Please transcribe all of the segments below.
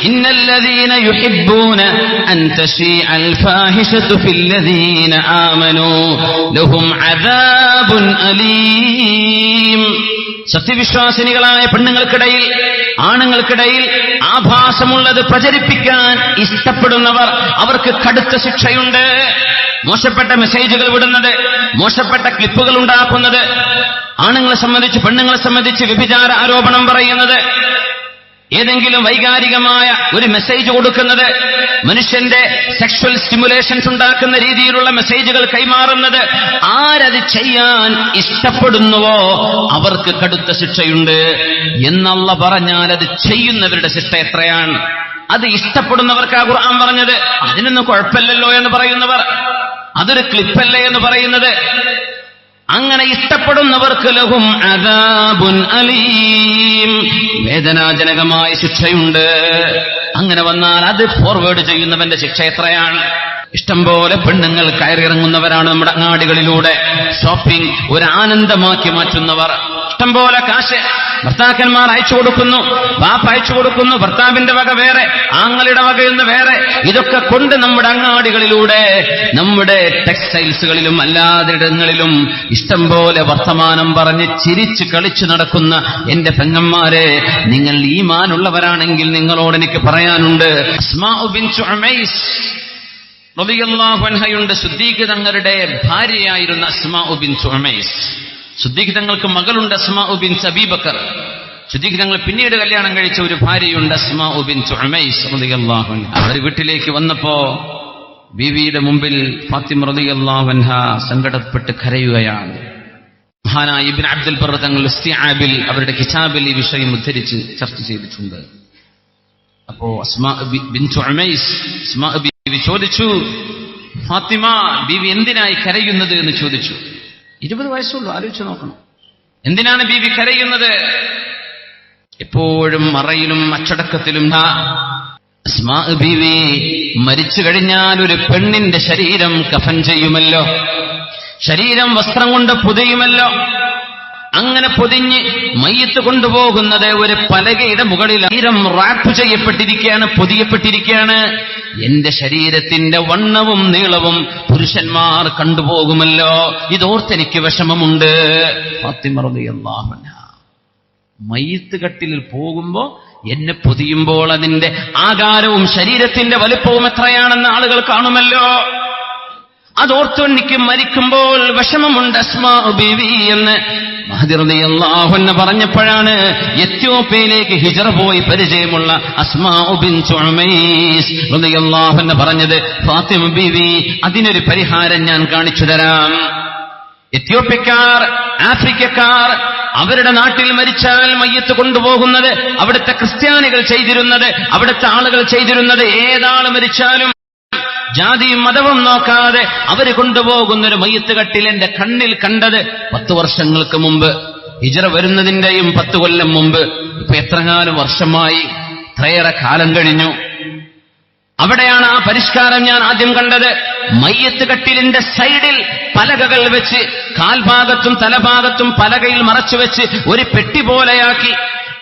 إن الذين يحبون أن تشيع الفاحشة في الذين آمنوا لهم عذاب أليم സത്യവിശ്വാസിനികളായ പെണ്ണുങ്ങൾക്കിടയിൽ ആണുങ്ങൾക്കിടയിൽ ആഭാസമുള്ളത് പ്രചരിപ്പിക്കാൻ ഇഷ്ടപ്പെടുന്നവർ അവർക്ക് കടുത്ത ശിക്ഷയുണ്ട് മോശപ്പെട്ട മെസ്സേജുകൾ വിടുന്നത് മോശപ്പെട്ട ക്ലിപ്പുകൾ ഉണ്ടാക്കുന്നത് ആണുങ്ങളെ സംബന്ധിച്ച് പെണ്ണുങ്ങളെ സംബന്ധിച്ച് വ്യഭിചാര ആരോപണം പറയുന്നത് ഏതെങ്കിലും വൈകാരികമായ ഒരു മെസ്സേജ് കൊടുക്കുന്നത് മനുഷ്യന്റെ സെക്ഷൽ സ്റ്റിമുലേഷൻസ് ഉണ്ടാക്കുന്ന രീതിയിലുള്ള മെസ്സേജുകൾ കൈമാറുന്നത് ആരത് ചെയ്യാൻ ഇഷ്ടപ്പെടുന്നുവോ അവർക്ക് കടുത്ത ശിക്ഷയുണ്ട് എന്നല്ല പറഞ്ഞാൽ അത് ചെയ്യുന്നവരുടെ ശിക്ഷ എത്രയാണ്? അത് ഇഷ്ടപ്പെടുന്നവർക്കാ ഖുർആൻ പറഞ്ഞത് അതിനൊന്നും കുഴപ്പമില്ലല്ലോ എന്ന് പറയുന്നവർ. അതൊരു ക്ലിപ്പല്ലേ എന്ന് പറയുന്നത്. അങ്ങനെ ഇഷ്ടപ്പെടുന്നവർക്ക് ലഹും അദാബുൻ അലീം. വേദനാജനകമായ ശിക്ഷയുണ്ട്. അങ്ങനെ വന്നാൽ അത് ഫോർവേഡ് ചെയ്യുന്നവന്റെ ശിക്ഷ എത്രയാണ്? ഇഷ്ടംപോലെ പെണ്ണുങ്ങൾ കയറിയിറങ്ങുന്നവരാണ് നമ്മുടെ അങ്ങാടികളിലൂടെ. ഷോപ്പിംഗ് ഒരു ആനന്ദമാക്കി മാറ്റുന്നവർ. ഇഷ്ടംപോലെ കാശ് ഭർത്താക്കന്മാർ അയച്ചു കൊടുക്കുന്നു ബാപ്പ അയച്ചു കൊടുക്കുന്നു ഭർത്താവിന്റെ വക വേറെ ആങ്ങളുടെ വകയെന്ന് വേറെ. ഇതൊക്കെ കൊണ്ട് നമ്മുടെ അങ്ങാടികളിലൂടെ നമ്മുടെ ടെക്സ്റ്റൈൽസുകളിലും അല്ലാതിടങ്ങളിലും ഇഷ്ടംപോലെ വർത്തമാനം പറഞ്ഞ് ചിരിച്ച് കളിച്ചു നടക്കുന്ന എന്റെ പെങ്ങന്മാരെ നിങ്ങൾ ഈ മാനുള്ളവരാണെങ്കിൽ നിങ്ങളോട് എനിക്ക് പറയാനുണ്ട് അൻഹയുണ്ട് സുദ്ദീഖ് തങ്ങളുടെ ഭാര്യയായിരുന്ന അസ്മാ ഉബിൻ ഉമൈസ്. സുദ്ദീഖ് തങ്ങൾക്ക് മകളുണ്ട് അസ്മാഉ ബിൻ സബീബക്കർ സുദ്ദീഖ് തങ്ങൾ പിന്നീട് കല്യാണം കഴിച്ച ഒരു ഭാര്യയുണ്ട് ബിൻ റളിയല്ലാഹു അൻഹ. അവർ വീട്ടിലേക്ക് വന്നപ്പോ ബീവിയുടെ മുമ്പിൽ ഫാത്തിമ റളിയല്ലാഹു അൻഹ സങ്കടപ്പെട്ട് കരയുകയാണ്. മഹാനായ ഇബിൻ അബ്ദുൽ ബർ തങ്ങൾ ഇസ്തിആബിൽ അവരുടെ കിതാബിൽ ഈ വിഷയം ഉദ്ധരിച്ച് ചർച്ച ചെയ്തിട്ടുണ്ട്. അപ്പോ അസ്മാ ബി- ഉമൈസ് അസ്മാ ബീവി ചോദിച്ചു ഫാത്തിമ ബീവി എന്തിനായി കരയുന്നത് എന്ന് ചോദിച്ചു. ഇരുപത് വയസ്സുള്ളൂ. ആലോചിച്ച് നോക്കണം. എന്തിനാണ് ബി കരയുന്നത്? എപ്പോഴും മറയിലും അച്ചടക്കത്തിലും മരിച്ചു കഴിഞ്ഞാൽ ഒരു പെണ്ണിന്റെ ശരീരം കഫൻ ചെയ്യുമല്ലോ. ശരീരം വസ്ത്രം കൊണ്ട് പൊതിയുമല്ലോ. അങ്ങനെ പൊതിഞ്ഞ് മയ്യത്ത് കൊണ്ടുപോകുന്നത് ഒരു പലകയുടെ മുകളിൽ ശരീരം റാപ്പ് ചെയ്യപ്പെട്ടിരിക്കുകയാണ് പൊതിയപ്പെട്ടിരിക്കുകയാണ്. എന്റെ ശരീരത്തിന്റെ വണ്ണവും നീളവും പുരുഷന്മാർ കണ്ടുപോകുമല്ലോ. ഇതോർത്തെനിക്ക് വിഷമമുണ്ട്. മയ്യത്ത് കട്ടിലിൽ പോകുമ്പോ എന്നെ പൊതിയുമ്പോൾ അതിന്റെ ആകാരവും ശരീരത്തിന്റെ വലുപ്പവും എത്രയാണെന്ന് ആളുകൾ കാണുമല്ലോ. അതോർത്തു എനിക്ക് മരിക്കുമ്പോൾ വിഷമമുണ്ട്. അസ്മാ ബീവി എന്ന് പറഞ്ഞപ്പോഴാണ് എത്യോപ്യയിലേക്ക് ഹിജറ പോയി പരിചയമുള്ള അസ്മാഹുന്ന പറഞ്ഞത് ഫാത്തിമ ബീവി അതിനൊരു പരിഹാരം ഞാൻ കാണിച്ചു തരാം. എത്യോപ്യക്കാർ ആഫ്രിക്കക്കാർ അവരുടെ നാട്ടിൽ മരിച്ചാൽ മയ്യത്ത് കൊണ്ടുപോകുന്നത് അവിടുത്തെ ക്രിസ്ത്യാനികൾ ചെയ്തിരുന്നത് അവിടുത്തെ ആളുകൾ ചെയ്തിരുന്നത് ഏതാൾ മരിച്ചാലും ജാതിയും മതവും നോക്കാതെ അവർ കൊണ്ടുപോകുന്ന ഒരു മയ്യത്ത് കട്ടിൽ എന്റെ കണ്ണിൽ കണ്ടത് പത്ത് വർഷങ്ങൾക്ക് മുമ്പ്. ഹിജറ വരുന്നതിന്റെയും പത്ത് കൊല്ലം മുമ്പ്. ഇപ്പൊ എത്രകാലം വർഷമായി. ഇത്രയേറെ കാലം കഴിഞ്ഞു. അവിടെയാണ് ആ പരിഷ്കാരം ഞാൻ ആദ്യം കണ്ടത്. മയ്യത്ത് കട്ടിലിന്റെ സൈഡിൽ പലകകൾ വെച്ച് കാൽഭാഗത്തും തലഭാഗത്തും പലകയിൽ മറച്ചു വെച്ച് ഒരു പെട്ടി പോലെയാക്കി.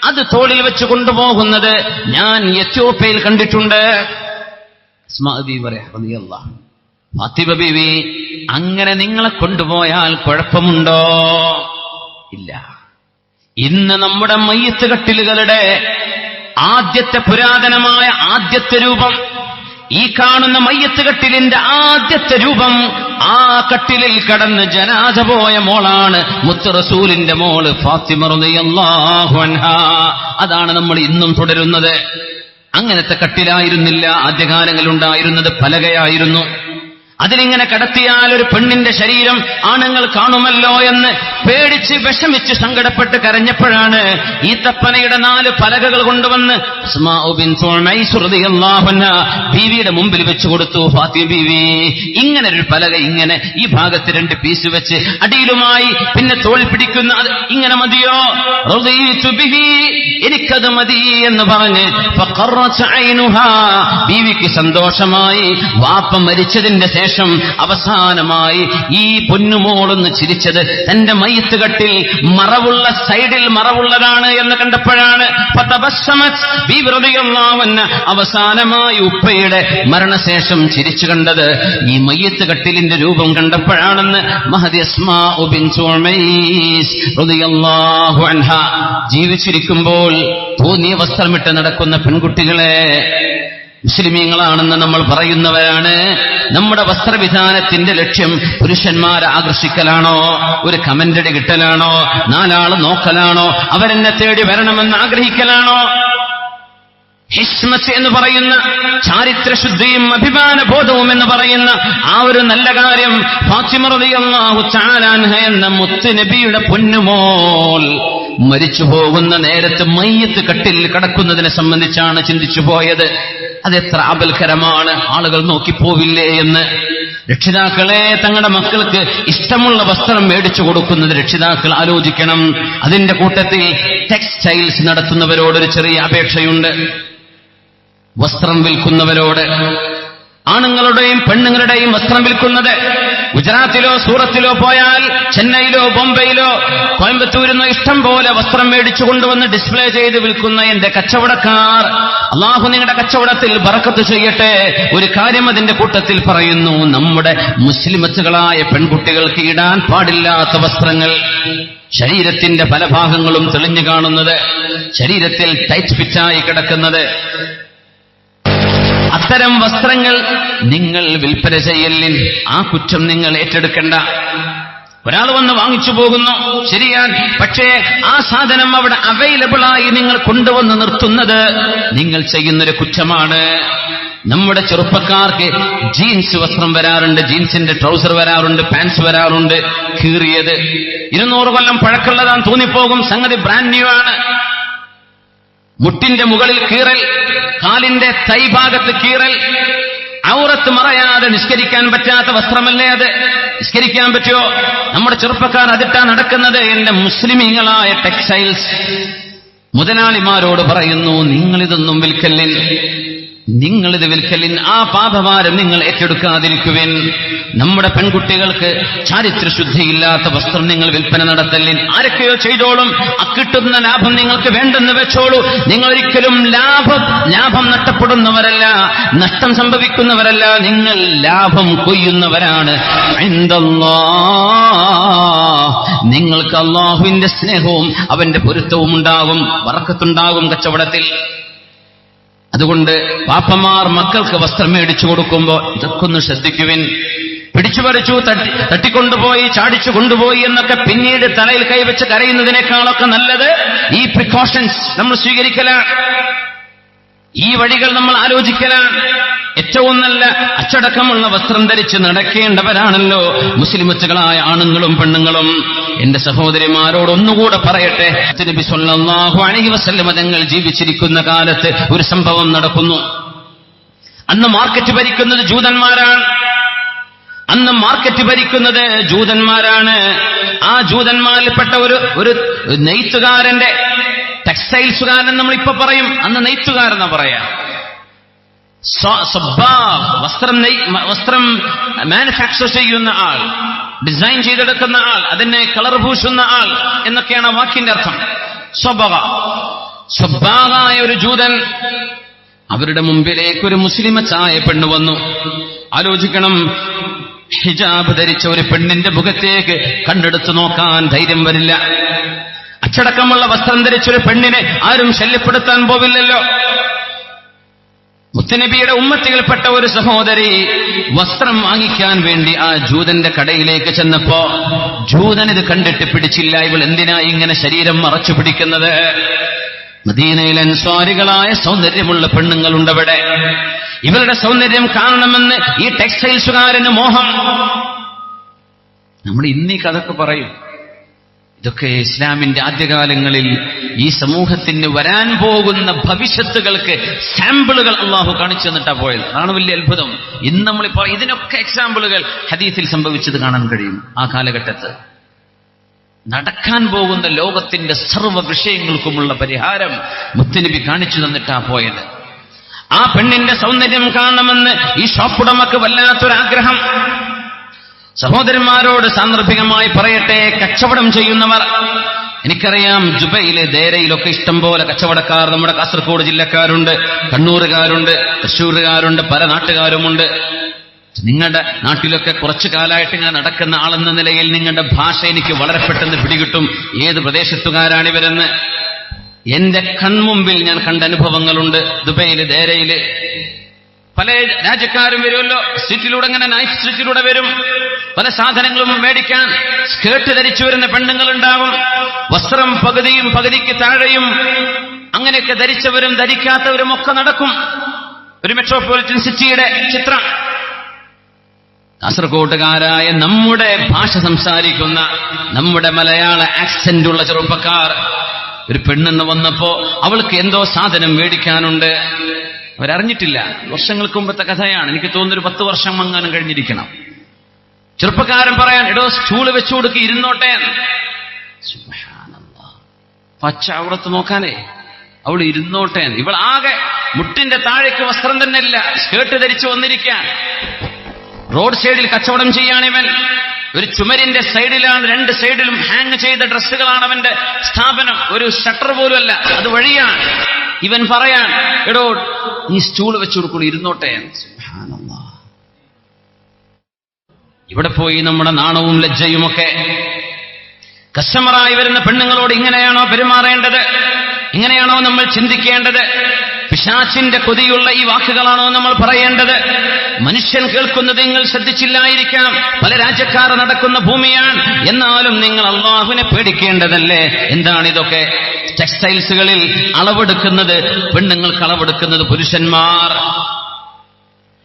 അത് തോളിൽ വെച്ച് കൊണ്ടുപോകുന്നത് ഞാൻ എത്യോപ്യയിൽ കണ്ടിട്ടുണ്ട് അസ്മാ ബീവി പറയാ, റളിയല്ലാഹു അൻഹ. ഫാത്തിമ ബീവി അങ്ങനെ നിങ്ങളെ കൊണ്ടുപോയാൽ കുഴപ്പമുണ്ടോ? ഇല്ല. ഇന്ന് നമ്മുടെ മയ്യത്ത് കട്ടിലുകളുടെ ആദ്യത്തെ പുരാതനമായ ആദ്യത്തെ രൂപം ഈ കാണുന്ന മയ്യത്ത് കട്ടിലിന്റെ ആദ്യത്തെ രൂപം ആ കട്ടിലിൽ കടന്ന് ജനാജ പോയ മോളാണ് മുത്തറസൂലിന്റെ മോൾ ഫാത്തിമ റളിയല്ലാഹു അൻഹാ. അതാണ് നമ്മൾ ഇന്നും തുടരുന്നത്. അങ്ങനത്തെ കട്ടിലായിരുന്നില്ല. ആദ്യകാലങ്ങളിലുണ്ടായിരുന്നത് പലകയായിരുന്നു. അതിലിങ്ങനെ കടത്തിയാൽ ഒരു പെണ്ണിന്റെ ശരീരം ആണുങ്ങൾ കാണുമല്ലോ എന്ന് പേടിച്ച് വിഷമിച്ച് സങ്കടപ്പെട്ട് കരഞ്ഞപ്പോഴാണ് ഈ തപ്പനയുടെ നാല് പലകകൾ കൊണ്ടുവന്ന് ബീവിയുടെ മുമ്പിൽ വെച്ചു കൊടുത്തു ഫാത്തിമ ബീവി. ഇങ്ങനെ ഒരു പലക ഇങ്ങനെ ഈ ഭാഗത്ത് രണ്ട് പീസ് വെച്ച് അടിയിലുമായി പിന്നെ തോൾ പിടിക്കുന്ന ഇങ്ങനെ മതിയോ? എനിക്കത് മതി എന്ന് പറഞ്ഞ്. ബീവിക്ക് സന്തോഷമായി. വാപ്പ മരിച്ചതിന്റെ ശേഷം അവസാനമായി ഈ പൊന്നുമോളൊന്ന് ചിരിച്ചത് തന്റെ മയ്യത്ത് കട്ടിൽ മറവുള്ള സൈഡിൽ മറവുള്ളതാണ് എന്ന് കണ്ടപ്പോഴാണ്. അവസാനമായി ഉപ്പയുടെ മരണശേഷം ചിരിച്ചു കണ്ടത് ഈ മയ്യത്ത് കട്ടിലിന്റെ രൂപം കണ്ടപ്പോഴാണെന്ന് ജീവിച്ചിരിക്കുമ്പോൾ തോന്നിയ വസ്ത്രമിട്ട് നടക്കുന്ന പെൺകുട്ടികളെ മുസ്ലിമീങ്ങളാണെന്ന് നമ്മൾ പറയുന്നവരാണ്. നമ്മുടെ വസ്ത്രവിധാനത്തിന്റെ ലക്ഷ്യം പുരുഷന്മാരെ ആകർഷിക്കലാണോ ഒരു കമന്റടി കിട്ടലാണോ നാലാൾ നോക്കലാണോ അവരെന്നെ തേടി വരണമെന്ന് ആഗ്രഹിക്കലാണോ? ഹിസ്മത്ത് എന്ന് പറയുന്ന ചാരിത്രശുദ്ധിയും അഭിമാന ബോധവും എന്ന് പറയുന്ന ആ ഒരു നല്ല കാര്യം ഫാത്തിമറിയാഹു ചാലാൻഹ എന്ന മുത്ത് നബിയുടെ പൊന്നുമോൾ മരിച്ചു പോകുന്ന നേരത്ത് മയ്യത്ത് കട്ടിൽ കടക്കുന്നതിനെ സംബന്ധിച്ചാണ് ചിന്തിച്ചു പോയത് അതെത്ര അപൽക്കരമാണ് ആളുകൾ നോക്കിപ്പോവില്ലേ എന്ന്. രക്ഷിതാക്കളെ തങ്ങളുടെ മക്കൾക്ക് ഇഷ്ടമുള്ള വസ്ത്രം മേടിച്ചു കൊടുക്കുന്നത് രക്ഷിതാക്കൾ ആലോചിക്കണം. അതിന്റെ കൂട്ടത്തിൽ ടെക്സ്റ്റൈൽസ് നടത്തുന്നവരോടൊരു ചെറിയ അപേക്ഷയുണ്ട്. വസ്ത്രം വിൽക്കുന്നവരോട്. ആണുങ്ങളുടെയും പെണ്ണുങ്ങളുടെയും വസ്ത്രം വിൽക്കുന്നത്. ഗുജറാത്തിലോ സൂറത്തിലോ പോയാൽ ചെന്നൈയിലോ ബോംബെയിലോ കോയമ്പത്തൂരിന്നോ ഇഷ്ടം പോലെ വസ്ത്രം മേടിച്ചു കൊണ്ടുവന്ന് ഡിസ്പ്ലേ ചെയ്ത് വിൽക്കുന്ന എന്റെ കച്ചവടക്കാർ. അള്ളാഹു നിങ്ങളുടെ കച്ചവടത്തിൽ ബറക്കത്ത് ചെയ്യട്ടെ. ഒരു കാര്യം അതിന്റെ കൂട്ടത്തിൽ പറയുന്നു നമ്മുടെ മുസ്ലിമത്തുകളായ പെൺകുട്ടികൾക്ക് ഇടാൻ പാടില്ലാത്ത വസ്ത്രങ്ങൾ. ശരീരത്തിന്റെ പല ഭാഗങ്ങളും തെളിഞ്ഞു കാണുന്നത്. ശരീരത്തിൽ ടൈറ്റ് ഫിറ്റായി കിടക്കുന്നത്. അത്തരം വസ്ത്രങ്ങൾ നിങ്ങൾ വിൽപ്പന ചെയ്യലിൻ ആ കുറ്റം നിങ്ങൾ ഏറ്റെടുക്കണ്ട. ഒരാൾ വന്ന് വാങ്ങിച്ചു പോകുന്നു. ശരിയാണ്. പക്ഷേ ആ സാധനം അവിടെ അവൈലബിൾ ആയി നിങ്ങൾ കൊണ്ടുവന്ന് നിർത്തുന്നത് നിങ്ങൾ ചെയ്യുന്നൊരു കുറ്റമാണ്. നമ്മുടെ ചെറുപ്പക്കാർക്ക് ജീൻസ് വസ്ത്രം വരാറുണ്ട് ജീൻസിന്റെ ട്രൗസർ വരാറുണ്ട് പാൻസ് വരാറുണ്ട്. കീറിയത് ഇരുന്നൂറ് കൊല്ലം പഴക്കമുള്ളതാൻ തോന്നിപ്പോകും. സംഗതി ബ്രാൻഡ് ന്യൂ ആണ്. മുട്ടിന്റെ മുകളിൽ കീറൽ കാലിന്റെ തൈഭാഗത്ത് കീറൽ. ഔറത്ത് മറയാതെ നിഷ്കരിക്കാൻ പറ്റാത്ത വസ്ത്രമല്ലേ അത്? നിഷ്കരിക്കാൻ പറ്റുമോ? നമ്മുടെ ചെറുപ്പക്കാർ അതിട്ടാ നടക്കുന്നത് എന്റെ മുസ്ലിമീങ്ങളായ ടെക്സ്റ്റൈൽസ്. മുതലാളിമാരോട് പറയുന്നു നിങ്ങളിതൊന്നും നിങ്ങളിത് വിൽക്കലിൻ ആ പാപഭാരം നിങ്ങൾ ഏറ്റെടുക്കാതിരിക്കുവിൻ. നമ്മുടെ പെൺകുട്ടികൾക്ക് ചാരിത്ര ചാരിത്രശുദ്ധിയില്ലാത്ത വസ്ത്രം നിങ്ങൾ വിൽപ്പന നടത്തലിൻ. ആരൊക്കെയോ ചെയ്തോളും. അക്കിട്ടുന്ന ലാഭം നിങ്ങൾക്ക് വേണ്ടെന്ന് വെച്ചോളൂ. നിങ്ങൾ ഒരിക്കലും ലാഭം ലാഭം നഷ്ടപ്പെടുന്നവരല്ല നഷ്ടം സംഭവിക്കുന്നവരല്ല. നിങ്ങൾ ലാഭം കൊയ്യുന്നവരാണ്. എന്തല്ലോ നിങ്ങൾക്ക് അള്ളാഹുവിന്റെ സ്നേഹവും അവന്റെ പൊരുത്തവും ഉണ്ടാകും വറക്കത്തുണ്ടാകും കച്ചവടത്തിൽ. അതുകൊണ്ട് പാപ്പമാർ മക്കൾക്ക് വസ്ത്രം മേടിച്ചു കൊടുക്കുമ്പോൾ ഇതൊക്കെ ഒന്ന് ശ്രദ്ധിക്കുവിൻ. പിടിച്ചു പറിച്ചു തട്ടി തട്ടിക്കൊണ്ടുപോയി ചാടിച്ചു കൊണ്ടുപോയി എന്നൊക്കെ പിന്നീട് തലയിൽ കൈവച്ച് കരയുന്നതിനേക്കാളൊക്കെ നല്ലത് ഈ പ്രിക്കോഷൻസ് നമ്മൾ സ്വീകരിക്കലാണ്. ഈ വഴികൾ നമ്മൾ ആലോചിക്കലാണ്. ഏറ്റവും നല്ല അച്ചടക്കമുള്ള വസ്ത്രം ധരിച്ച് നടക്കേണ്ടവരാണല്ലോ മുസ്ലിമച്ചുകളായ ആണുങ്ങളും പെണ്ണുങ്ങളും. എന്റെ സഹോദരിമാരോട് ഒന്നുകൂടെ പറയട്ടെ. നബി സല്ലല്ലാഹു അലൈഹി വസല്ലം തങ്ങൾ ജീവിച്ചിരിക്കുന്ന കാലത്ത് ഒരു സംഭവം നടക്കുന്നു. അന്ന് മാർക്കറ്റ് ഭരിക്കുന്നത് ജൂതന്മാരാണ്. അന്ന് മാർക്കറ്റ് ഭരിക്കുന്നത് ജൂതന്മാരാണ്. ആ ജൂതന്മാരിൽപ്പെട്ട ഒരു ഒരു നെയ്ത്തുകാരന്റെ ടെക്സ്റ്റൈൽസുകാരൻ നമ്മൾ ഇപ്പൊ പറയും. അന്ന് നെയ്ത്തുകാരെന്നാ പറയാ? വസ്ത്രം വസ്ത്രം മാനുഫാക്ചർ ചെയ്യുന്ന ആൾ ഡിസൈൻ ചെയ്തെടുക്കുന്ന ആൾ അതിനെ കളർ പൂശുന്ന ആൾ എന്നൊക്കെയാണ് വാക്കിന്റെ അർത്ഥം. സ്വഭാവ. സ്വഭാവായ ഒരു ജൂതൻ അവരുടെ മുമ്പിലേക്ക് ഒരു മുസ്ലിമച്ചായ പെണ്ണ് വന്നു. ആലോചിക്കണം. ഹിജാബ് ധരിച്ച ഒരു പെണ്ണിന്റെ മുഖത്തേക്ക് കണ്ടെടുത്തു നോക്കാൻ ധൈര്യം വരില്ല. അച്ചടക്കമുള്ള വസ്ത്രം ധരിച്ചൊരു പെണ്ണിനെ ആരും ശല്യപ്പെടുത്താൻ പോവില്ലല്ലോ. മുത്തനബിയുടെ ഉമ്മത്തിൽപ്പെട്ട ഒരു സഹോദരി വസ്ത്രം വാങ്ങിക്കാൻ വേണ്ടി ആ ജൂതന്റെ കടയിലേക്ക് ചെന്നപ്പോ ജൂതൻ ഇത് കണ്ടിട്ട് പിടിച്ചില്ല ഇവൾ എന്തിനാ ഇങ്ങനെ ശരീരം മറച്ചു പിടിക്കുന്നത്? മദീനയിലെ അൻസ്വാരികളായ സൗന്ദര്യമുള്ള പെണ്ണുങ്ങളുണ്ടവിടെ. ഇവരുടെ സൗന്ദര്യം കാണണമെന്ന് ഈ ടെക്സ്റ്റൈൽസുകാരന് മോഹം. നമ്മൾ ഇന്നീ കഥക്ക് പറയും ഇതൊക്കെ ഇസ്ലാമിന്റെ ആദ്യകാലങ്ങളിൽ ഈ സമൂഹത്തിന് വരാൻ പോകുന്ന ഭവിഷ്യത്തുകൾക്ക് സാമ്പിളുകൾ അള്ളാഹു കാണിച്ചു തന്നിട്ടാ പോയത്. അതാണ് വലിയ അത്ഭുതം. ഇന്ന് നമ്മളിപ്പോ ഇതിനൊക്കെ എക്സാമ്പിളുകൾ ഹദീസിൽ സംഭവിച്ചത് കാണാൻ കഴിയും. ആ കാലഘട്ടത്ത്. നടക്കാൻ പോകുന്ന ലോകത്തിന്റെ സർവ വിഷയങ്ങൾക്കുമുള്ള പരിഹാരം മുത്തനബി കാണിച്ചു തന്നിട്ടാ പോയത്. ആ പെണ്ണിന്റെ സൗന്ദര്യം കാണണമെന്ന് ഈ ഷോപ്പുടമക്ക് വല്ലാത്തൊരാഗ്രഹം. സഹോദരന്മാരോട് സാന്ദർഭികമായി പറയട്ടെ കച്ചവടം ചെയ്യുന്നവർ. എനിക്കറിയാം ജുബയിലെ ദേരയിലൊക്കെ ഇഷ്ടം പോലെ കച്ചവടക്കാർ നമ്മുടെ കാസർഗോഡ് ജില്ലക്കാരുണ്ട് കണ്ണൂരുകാരുണ്ട് തൃശ്ശൂരുകാരുണ്ട് പല നാട്ടുകാരുമുണ്ട്. നിങ്ങളുടെ നാട്ടിലൊക്കെ കുറച്ചു കാലമായിട്ട് ഇങ്ങനെ നടക്കുന്ന ആളെന്ന നിലയിൽ നിങ്ങളുടെ ഭാഷ എനിക്ക് വളരെ പെട്ടെന്ന് പിടികിട്ടും. ഏത് പ്രദേശത്തുകാരാണിവരെന്ന്? എന്റെ കൺമുമ്പിൽ ഞാൻ കണ്ട അനുഭവങ്ങളുണ്ട്. ദുബൈയിൽ ദേരയിൽ പല രാജ്യക്കാരും വരുമല്ലോ. സ്ട്രീറ്റിലൂടെ അങ്ങനെ നൈഫ് സ്ട്രീറ്റിലൂടെ വരും. പല സാധനങ്ങളും മേടിക്കാൻ സ്കേർട്ട് ധരിച്ചു വരുന്ന പെണ്ണുങ്ങളുണ്ടാവും. വസ്ത്രം പകുതിയും പകുതിക്ക് താഴെയും അങ്ങനെയൊക്കെ ധരിച്ചവരും ധരിക്കാത്തവരും ഒക്കെ നടക്കും. ഒരു മെട്രോപൊളിറ്റൻ സിറ്റിയുടെ ചിത്രം. കാസർഗോട്ടുകാരായ നമ്മുടെ ഭാഷ സംസാരിക്കുന്ന നമ്മുടെ മലയാള ആക്സെന്റ് ഉള്ള ചെറുപ്പക്കാർ ഒരു പെണ്ണെന്ന് വന്നപ്പോ അവൾക്ക് എന്തോ സാധനം മേടിക്കാനുണ്ട്. അവരറിഞ്ഞിട്ടില്ല. വർഷങ്ങൾക്ക് മുമ്പത്തെ കഥയാണ്. എനിക്ക് തോന്നുന്നു ഒരു പത്ത് വർഷം മങ്ങാനും കഴിഞ്ഞിരിക്കണം. ചെറുപ്പക്കാരൻ പറയാൻ എടോ സ്റ്റൂൾ വെച്ചു കൊടുക്കി ഇരുന്നോട്ടെ. പച്ച അവിടത്ത് നോക്കാനേ. അവൾ ഇരുന്നോട്ടെ ഇവൾ ആകെ മുട്ടിന്റെ താഴേക്ക് വസ്ത്രം തന്നെ ഇല്ല സ്കേർട്ട് ധരിച്ചു വന്നിരിക്കാൻ. റോഡ് സൈഡിൽ കച്ചവടം ചെയ്യാണ് ഇവൻ. ഒരു ചുമരിന്റെ സൈഡിലാണ് രണ്ട് സൈഡിലും ഹാങ് ചെയ്ത ഡ്രസ്സുകളാണ് അവന്റെ സ്ഥാപനം. ഒരു ഷട്ടർ പോലുമല്ല. അത് വഴിയാണ്. ഇവൻ പറയാൻ എടോ ഈ സ്റ്റൂൾ വെച്ചു കൊടുക്കുള്ളൂ ഇരുന്നോട്ടെ. ഇവിടെ പോയി നമ്മുടെ നാണവും ലജ്ജയും ഒക്കെ കസ്റ്റമറായി വരുന്ന പെണ്ണുങ്ങളോട് ഇങ്ങനെയാണോ പെരുമാറേണ്ടത്? ഇങ്ങനെയാണോ നമ്മൾ ചിന്തിക്കേണ്ടത്? പിശാച്ചിന്റെ കൊതിയുള്ള ഈ വാക്കുകളാണോ നമ്മൾ പറയേണ്ടത്? മനുഷ്യൻ കേൾക്കുന്നത് നിങ്ങൾ ശ്രദ്ധിച്ചില്ലായിരിക്കാം. പല രാജ്യക്കാർ നടക്കുന്ന ഭൂമിയാണ്. എന്നാലും നിങ്ങൾ അള്ളാഹുവിനെ പേടിക്കേണ്ടതല്ലേ? എന്താണിതൊക്കെ ടെക്സ്റ്റൈൽസുകളിൽ അളവെടുക്കുന്നത് പെണ്ണുങ്ങൾക്ക് അളവെടുക്കുന്നത് പുരുഷന്മാർ.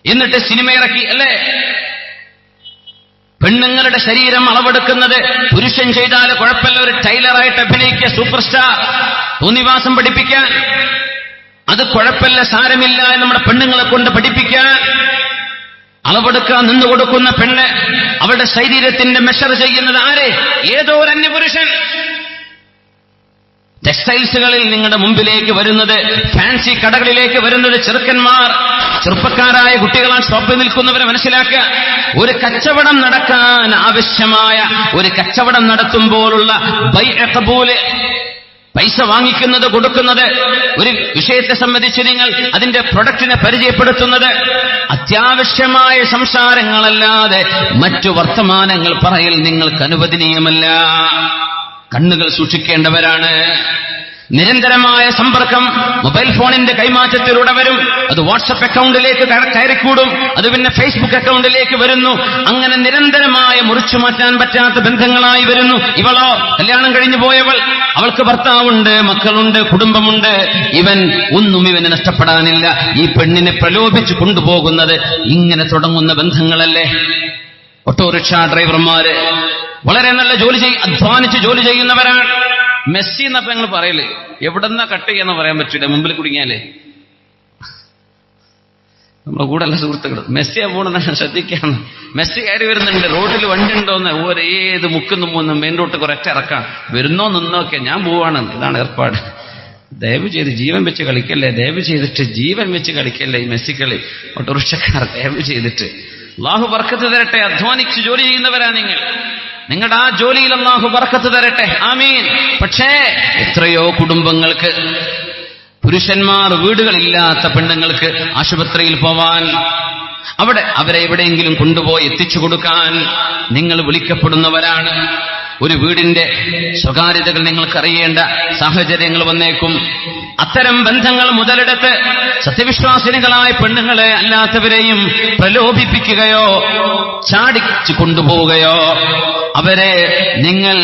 എന്നിട്ട് സിനിമ ഇറക്കി അല്ലേ? പെണ്ണുങ്ങളുടെ ശരീരം അളവെടുക്കുന്നത് പുരുഷൻ ചെയ്താൽ കുഴപ്പമില്ല ഒരു ടൈലറായിട്ട് അഭിനയിക്കുക സൂപ്പർ സ്റ്റാർ തോന്നിവാസം പഠിപ്പിക്കാൻ. അത് കുഴപ്പമില്ല സാരമില്ല നമ്മുടെ പെണ്ണുങ്ങളെ കൊണ്ട് പഠിപ്പിക്കാൻ. അളവെടുക്കാൻ നിന്നു കൊടുക്കുന്ന പെണ്ണ് അവരുടെ ശരീരത്തിന്റെ മെഷർ ചെയ്യുന്നത് ആരെ? ഏതോ ഒരു അന്യപുരുഷൻ. ടെക്സ്റ്റൈൽസുകളിൽ നിങ്ങളുടെ മുമ്പിലേക്ക് വരുന്നത് ഫാൻസി കടകളിലേക്ക് വരുന്നത് ചെറുക്കന്മാർ ചെറുപ്പക്കാരായ കുട്ടികളാണ് ഷോപ്പിൽ നിൽക്കുന്നവരെ മനസ്സിലാക്കുക. ഒരു കച്ചവടം നടക്കാൻ ആവശ്യമായ ഒരു കച്ചവടം നടത്തുമ്പോഴുള്ള ബൈ എക്കബൂൽ പൈസ വാങ്ങിക്കുന്നത് കൊടുക്കുന്നത് ഒരു വിഷയത്തെ സംബന്ധിച്ച് നിങ്ങൾ അതിന്റെ പ്രൊഡക്റ്റിനെ പരിചയപ്പെടുത്തുന്നത്. അത്യാവശ്യമായ സംസാരങ്ങളല്ലാതെ മറ്റു വർത്തമാനങ്ങൾ പറയൽ നിങ്ങൾക്ക് അനുവദനീയമല്ല. കണ്ണുകൾ സൂക്ഷിക്കേണ്ടവരാണ്. നിരന്തരമായ സമ്പർക്കം മൊബൈൽ ഫോണിന്റെ കൈമാറ്റത്തിലൂടെ വരും അത് വാട്സപ്പ് അക്കൗണ്ടിലേക്ക് കയറിക്കൂടും അത് പിന്നെ ഫേസ്ബുക്ക് അക്കൗണ്ടിലേക്ക് വരുന്നു. അങ്ങനെ നിരന്തരമായ മുറിച്ചു മാറ്റാൻ പറ്റാത്ത ബന്ധങ്ങളായി വരുന്നു. ഇവളോ കല്യാണം കഴിഞ്ഞു പോയവൾ അവൾക്ക് ഭർത്താവുണ്ട് മക്കളുണ്ട് കുടുംബമുണ്ട്. ഇവൻ ഒന്നും ഇവന് നഷ്ടപ്പെടാനില്ല. ഈ പെണ്ണിനെ പ്രലോഭിച്ചു കൊണ്ടുപോകുന്നത് ഇങ്ങനെ തുടങ്ങുന്ന ബന്ധങ്ങളല്ലേ? ഓട്ടോറിക്ഷ ഡ്രൈവർമാര് വളരെ നല്ല ജോലി ചെയ് അധ്വാനിച്ച് ജോലി ചെയ്യുന്നവരാണ്. മെസ്സി എന്നപ്പോ ഞങ്ങൾ പറയൽ എവിടെന്നാ കട്ട് ചെയ്യാന്ന് പറയാൻ പറ്റൂല മുമ്പിൽ കുടുങ്ങിയാലേ. നമ്മുടെ കൂടെ അല്ല സുഹൃത്തുക്കൾ മെസ്സിയാ പോണെന്ന് ശ്രദ്ധിക്കാന്ന് മെസ്സി കയറി വരുന്നുണ്ട് റോഡിൽ വണ്ടി ഉണ്ടോന്ന് ഒരേത് മുക്കുന്നു മൂന്ന് മെയിൻ റോട്ട് കുറച്ച് ഇറക്കാം. വരുന്നോ നിന്നോക്കെ ഞാൻ പോവാണ്. ഇതാണ് ഏർപ്പാട്. ദയവ് ചെയ്ത് ജീവൻ വെച്ച് കളിക്കല്ലേ ദയവ് ചെയ്തിട്ട് ജീവൻ വെച്ച് കളിക്കല്ലേ ഈ മെസ്സി കളി ഓട്ടോറിക്ഷക്കാർ ദയവ് ചെയ്തിട്ട്. അള്ളാഹു വർക്കത്ത് തരട്ടെ അധ്വാനിച്ച് ജോലി ചെയ്യുന്നവരാ നിങ്ങൾ. നിങ്ങളുടെ ആ ജോലിയിൽ അള്ളാഹു വർക്കത്ത് തരട്ടെ ആമീൻ. പക്ഷേ എത്രയോ കുടുംബങ്ങൾക്ക് പുരുഷന്മാർ വീടുകളില്ലാത്ത പെണ്ണുങ്ങൾക്ക് ആശുപത്രിയിൽ പോവാൻ അവിടെ അവരെ എവിടെയെങ്കിലും കൊണ്ടുപോയി എത്തിച്ചു കൊടുക്കാൻ നിങ്ങൾ വിളിക്കപ്പെടുന്നവരാണ്. ഒരു വീടിന്റെ സ്വകാര്യതകൾ നിങ്ങൾക്കറിയേണ്ട സാഹചര്യങ്ങൾ വന്നേക്കും. അത്തരം ബന്ധങ്ങൾ മുതലെടുത്ത് സത്യവിശ്വാസിനികളായ പെണ്ണുങ്ങളെ അല്ലാത്തവരെയും പ്രലോഭിപ്പിക്കുകയോ ചാടിച്ചു കൊണ്ടുപോവുകയോ അവരെ നിങ്ങൾ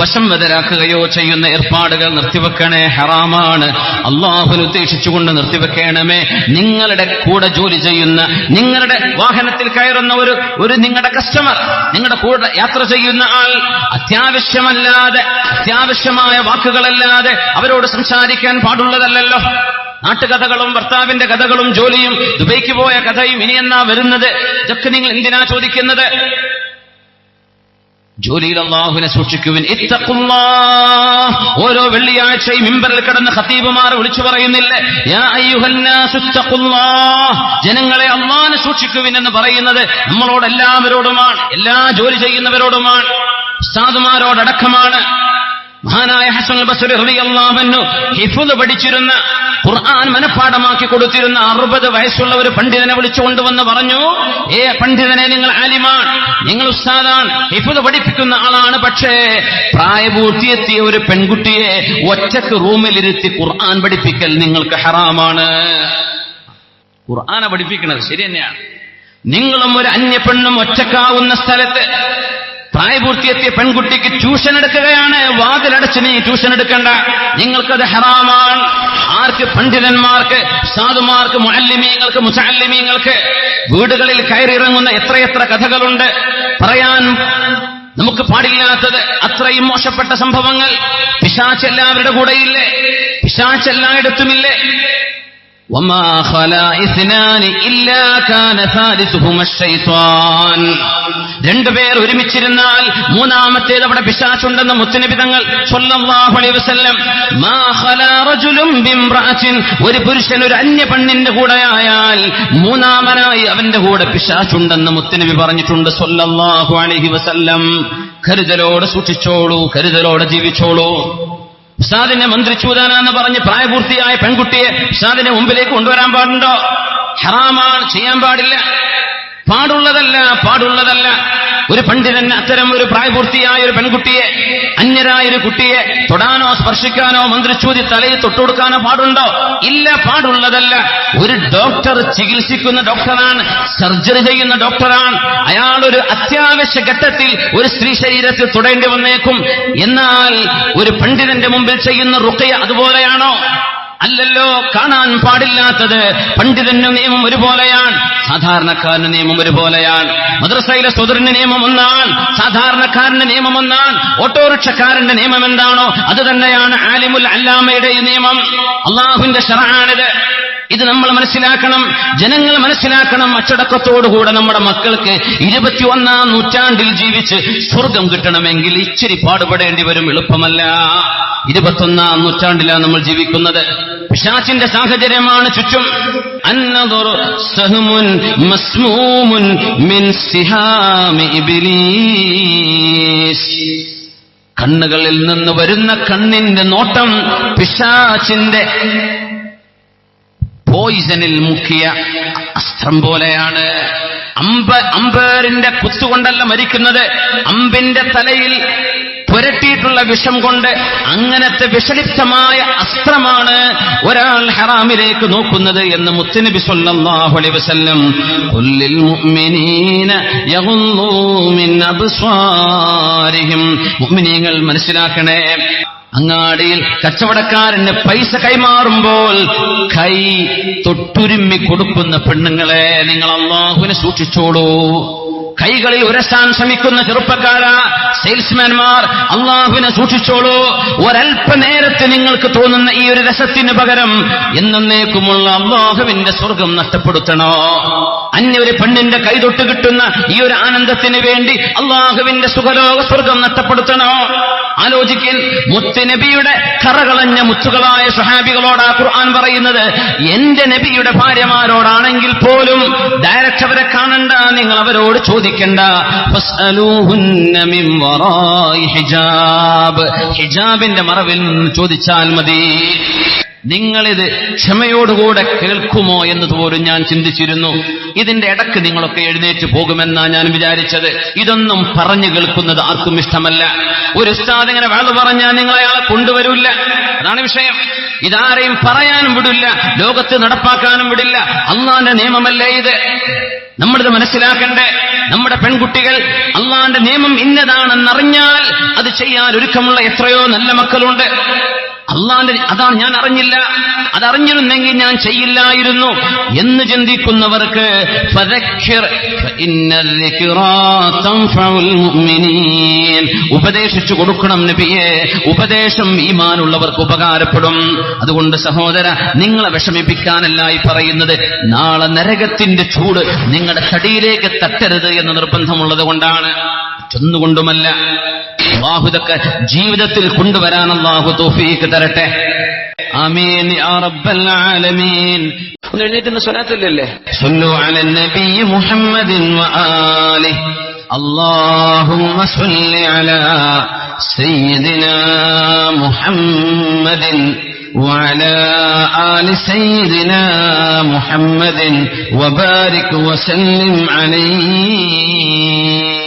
വശം വതരാക്കുകയോ ചെയ്യുന്ന ഏർപ്പാടുകൾ നിർത്തിവെക്കണേ ഹറാമാണ്. അള്ളാഹുന് ഉദ്ദേശിച്ചുകൊണ്ട് നിർത്തിവെക്കണമേ. നിങ്ങളുടെ കൂടെ ജോലി ചെയ്യുന്ന നിങ്ങളുടെ വാഹനത്തിൽ കയറുന്ന ഒരു ഒരു നിങ്ങളുടെ കസ്റ്റമർ നിങ്ങളുടെ കൂടെ യാത്ര ചെയ്യുന്ന ആൾ അത്യാവശ്യമല്ലാതെ അത്യാവശ്യമായ വാക്കുകളല്ലാതെ അവരോട് സംസാരിക്കാൻ പാടുള്ളതല്ലല്ലോ നാട്ടുകഥകളും ഭർത്താവിന്റെ കഥകളും ജോലിയും ദുബൈക്ക് പോയ കഥയും ഇനി എന്നാ വരുന്നത്? ഇതൊക്കെ നിങ്ങൾ എന്തിനാ ചോദിക്കുന്നത്? ജോലിയിൽ അള്ളാഹുവിനെ സൂക്ഷിക്കുവിൻ. ഇത്തക്കുള്ള ഓരോ വെള്ളിയാഴ്ചയും മിമ്പറിൽ കിടന്ന് ഖത്തീബുമാർ വിളിച്ചു പറയുന്നില്ലേ. ജനങ്ങളെ അള്ളാഹിനെ സൂക്ഷിക്കുവിൻ എന്ന് പറയുന്നത് നമ്മളോട് എല്ലാവരോടുമാണ്. എല്ലാ ജോലി ചെയ്യുന്നവരോടുമാണ്. ഉസ്താദുമാരോടക്കമാണ് മഹാനായ ഹസൻ ബസറി റളിയല്ലാഹു ഹിഫുദ് പഠിച്ചിരുന്ന ഖുർആൻ മനഃപ്പാടമാക്കി കൊടുത്തിരുന്ന അറുപത് വയസ്സുള്ള ഒരു പണ്ഡിതനെ വിളിച്ചുകൊണ്ടുവന്ന് പറഞ്ഞു ഏ പണ്ഡിതനെ നിങ്ങൾ ആലിമാൻ നിങ്ങൾ ഉസ്താദാണ് ഹിഫുദ് പഠിപ്പിക്കുന്ന ആളാണ് പക്ഷേ പ്രായപൂർത്തിയെത്തിയ ഒരു പെൺകുട്ടിയെ ഒറ്റയ്ക്ക് റൂമിലിരുത്തി ഖുർആൻ പഠിപ്പിക്കൽ നിങ്ങൾക്ക് ഹറാമാണ്. ഖുർആനെ പഠിപ്പിക്കുന്നത് ശരി തന്നെയാണ്. നിങ്ങളും ഒരു അന്യ പെണ്ണും ഒറ്റക്കാവുന്ന സ്ഥലത്ത് പ്രായപൂർത്തിയെത്തിയ പെൺകുട്ടിക്ക് ട്യൂഷൻ എടുക്കുകയാണ് വാതിലടച്ച് നീ ട്യൂഷൻ എടുക്കണ്ട നിങ്ങൾക്കത് ഹറാമാണ് ആർക്ക് പണ്ഡിതന്മാർക്ക് സാധുമാർക്ക് മുഅല്ലിമീങ്ങൾക്ക് മുസഅല്ലിമീങ്ങൾക്ക് വീടുകളിൽ കയറിയിറങ്ങുന്ന എത്രയെത്ര കഥകളുണ്ട് പറയാൻ നമുക്ക് പാടില്ലാത്തത് അത്രയും മോശപ്പെട്ട സംഭവങ്ങൾ പിശാച്ച് എല്ലാവരുടെ കൂടെയില്ലേ പിശാച്ച് എല്ലായിടത്തുമില്ലേ وما خلا اثنان إلا كان ثالثهما الشيطان രണ്ടുപേർ ഒരുമിച്ചിരുന്നാൽ മൂന്നാമത്തേത് അവിടെ പിശാച്ചുണ്ടെന്ന് മുത്തുനിബിതങ്ങൾ ഒരു പുരുഷൻ ഒരു അന്യ പെണ്ണിന്റെ കൂടെ ആയാൽ മൂന്നാമനായി അവന്റെ കൂടെ പിശാച്ചുണ്ടെന്ന് മുത്തുനബി പറഞ്ഞിട്ടുണ്ട് സ്വല്ലല്ലാഹു അലൈഹി വസല്ലം. കരുതലോടെ സൂക്ഷിച്ചോളൂ കരുതലോടെ ജീവിച്ചോളൂ. ഉസ്താദിനെ മന്ത്രിച്ചൂതാനെന്ന് പറഞ്ഞ് പ്രായപൂർത്തിയായ പെൺകുട്ടിയെ ഉസ്താദിന്റെ മുമ്പിലേക്ക് കൊണ്ടുവരാൻ പാടുണ്ടോ? ഹറാമാണ് ചെയ്യാൻ പാടില്ല. പാടുള്ളതല്ല പാടുള്ളതല്ല. ഒരു പണ്ഡിതൻ അത്തരം ഒരു പ്രായപൂർത്തിയായ ഒരു പെൺകുട്ടിയെ അന്യരായ ഒരു കുട്ടിയെ തൊടാനോ സ്പർശിക്കാനോ മന്ത്രിച്ചൂതി തലയിൽ തൊട്ടുകൊടുക്കാനോ പാടുണ്ടോ? ഇല്ല പാടുള്ളതല്ല. ഒരു ഡോക്ടർ ചികിത്സിക്കുന്ന ഡോക്ടറാണ് സർജറി ചെയ്യുന്ന ഡോക്ടറാണ്. അയാൾ ഒരു അത്യാവശ്യ ഘട്ടത്തിൽ ഒരു സ്ത്രീ ശരീരത്തിൽ തൊടേണ്ടി വന്നേക്കും. എന്നാൽ ഒരു പണ്ഡിതന്റെ മുമ്പിൽ ചെയ്യുന്ന റുക്കയ അതുപോലെയാണോ? അല്ലല്ലോ കാണാൻ പാടില്ലാത്തത് പണ്ഡിതന്റെ നിയമം ഒരുപോലെയാണ് സാധാരണക്കാരന്റെ നിയമം ഒരുപോലെയാണ് മദ്രസയിലെ സ്വതറിന്റെ നിയമം ഒന്നാണ് സാധാരണക്കാരന്റെ നിയമം ഒന്നാണ് ഓട്ടോറിക്ഷക്കാരന്റെ നിയമം എന്താണോ അത് തന്നെയാണ് ആലിമുൽ അല്ലാമയുടെ നിയമം. അള്ളാഹുവിന്റെ ഷറാണിത് ഇത് നമ്മൾ മനസ്സിലാക്കണം ജനങ്ങൾ മനസ്സിലാക്കണം അച്ചടക്കത്തോടുകൂടെ നമ്മുടെ മക്കൾക്ക് ഇരുപത്തിയൊന്നാം നൂറ്റാണ്ടിൽ ജീവിച്ച് സ്വർഗം കിട്ടണമെങ്കിൽ ഇച്ചിരി പാടുപെടേണ്ടി വരും എളുപ്പമല്ല. ഇരുപത്തൊന്നാം നൂറ്റാണ്ടിലാണ് നമ്മൾ ജീവിക്കുന്നത്. പിശാചിന്റെ സാഹചര്യമാണ് ചുറ്റും. കണ്ണുകളിൽ നിന്ന് വരുന്ന കണ്ണിന്റെ നോട്ടം പിശാച്ചിന്റെ പോയിസണിൽ മുക്കിയ അസ്ത്രം പോലെയാണ്. അമ്പ അമ്പേറിന്റെ കുത്തുകൊണ്ടല്ല മരിക്കുന്നത്. അമ്പിന്റെ തലയിൽ പുരട്ടിയിട്ടുള്ള വിഷം കൊണ്ട് അങ്ങനത്തെ വിഷലിപ്തമായ അസ്ത്രമാണ് ഒരാൾ ഹറാമിലേക്ക് നോക്കുന്നത് എന്ന് മുത്തുനബി സല്ലല്ലാഹു അലൈഹി വസല്ലം മുഅ്മിനീന മിൻ അബ്സാരിഹിം. മനസ്സിലാക്കണേ. അങ്ങാടിയിൽ കച്ചവടക്കാരന് പൈസ കൈമാറുമ്പോൾ കൈ തൊട്ടുരുമ്മി കൊടുക്കുന്ന പെണ്ണുങ്ങളെ നിങ്ങൾ അള്ളാഹുവിനെ സൂക്ഷിച്ചോളൂ. കൈകളിൽ ഉരസ്ഥാൻ ശ്രമിക്കുന്ന ചെറുപ്പക്കാര സെയിൽസ്മാൻമാർ അള്ളാഹുവിനെ സൂക്ഷിച്ചോളൂ. ഒരല്പനേരത്തെ നിങ്ങൾക്ക് തോന്നുന്ന ഈ ഒരു രസത്തിന് പകരം എന്നേക്കുമുള്ള അള്ളാഹുവിന്റെ സ്വർഗം നഷ്ടപ്പെടുത്തണോ? അന്യ ഒരു പെണ്ണിന്റെ കൈതൊട്ട് കിട്ടുന്ന ഈ ഒരു ആനന്ദത്തിന് വേണ്ടി അള്ളാഹുവിന്റെ സുഖലോക സ്വർഗം നഷ്ടപ്പെടുത്തണോ? ആലോചിക്കൻ മുത്തുനബിയുടെ കറകളഞ്ഞ മുത്തുകളായ സഹാബികളോട് ആ ഖുർആൻ പറയുന്നത്. എന്റെ നബിയുടെ ഭാര്യമാരോടാണെങ്കിൽ പോലും ഡയറക്റ്റ് അവരെ കാണണ്ട നിങ്ങൾ അവരോട് ചോദിക്കണ്ട ഹിജാബ്. ഹിജാബിന്റെ മറവിൽ നിന്ന് ചോദിച്ചാൽ മതി. നിങ്ങളിത് ക്ഷമയോടുകൂടെ കേൾക്കുമോ എന്ന് പോലും ഞാൻ ചിന്തിച്ചിരുന്നു. ഇതിന്റെ ഇടയ്ക്ക് നിങ്ങളൊക്കെ എഴുന്നേറ്റ് പോകുമെന്നാണ് ഞാൻ വിചാരിച്ചത്. ഇതൊന്നും പറഞ്ഞു കേൾക്കുന്നത് ആർക്കും ഇഷ്ടമല്ല. ഒരു ഉസ്താദ് ഇങ്ങനെ വേള പറഞ്ഞാൽ നിങ്ങൾ അയാളെ കൊണ്ടുവരില്ല. അതാണ് വിഷയം. ഇതാരെയും പറയാനും വിടില്ല. ലോകത്ത് നടപ്പാക്കാനും വിടില്ല. അള്ളാന്റെ നിയമമല്ലേ ഇത്? നമ്മളിത് മനസ്സിലാക്കണ്ടേ? നമ്മുടെ പെൺകുട്ടികൾ അള്ളാന്റെ നിയമം ഇന്നതാണെന്നറിഞ്ഞാൽ അത് ചെയ്യാൻ ഒരുക്കമുള്ള എത്രയോ നല്ല മക്കളുണ്ട്. അള്ളാന്റെ അതാണ് ഞാൻ അറിഞ്ഞില്ല. അതറിഞ്ഞിരുന്നെങ്കിൽ ഞാൻ ചെയ്യില്ലായിരുന്നു. എന്ന് ചിന്തിക്കുന്നവർക്ക് ഉപദേശിച്ചു കൊടുക്കണം നബിയെ. ഉപദേശം ഈമാനുള്ളവർക്ക് ഉപകാരപ്പെടും. അതുകൊണ്ട് സഹോദര നിങ്ങളെ വിഷമിപ്പിക്കാനല്ലായി പറയുന്നത്. നാളെ നരകത്തിന്റെ ചൂട് നിങ്ങളുടെ തടിയിലേക്ക് തട്ടരുത് എന്ന നിർബന്ധമുള്ളത് കൊണ്ടാണ്. ചെന്നുകൊണ്ടുമല്ല. അള്ളാഹു ഇതൊക്കെ ജീവിതത്തിൽ കൊണ്ടുവരാൻ അള്ളാഹു തോഫീക്ക് തരട്ടെ ആമീൻ യാ റബ്ബൽ ആലമീൻ ഒന്ന് എഴുന്നേറ്റ് സ്വലാത്തല്ലേ صلوا على النبي محمد وآله اللهم صل على سيدنا محمد وعلى آل سيدنا محمد وبارك وسلم عليه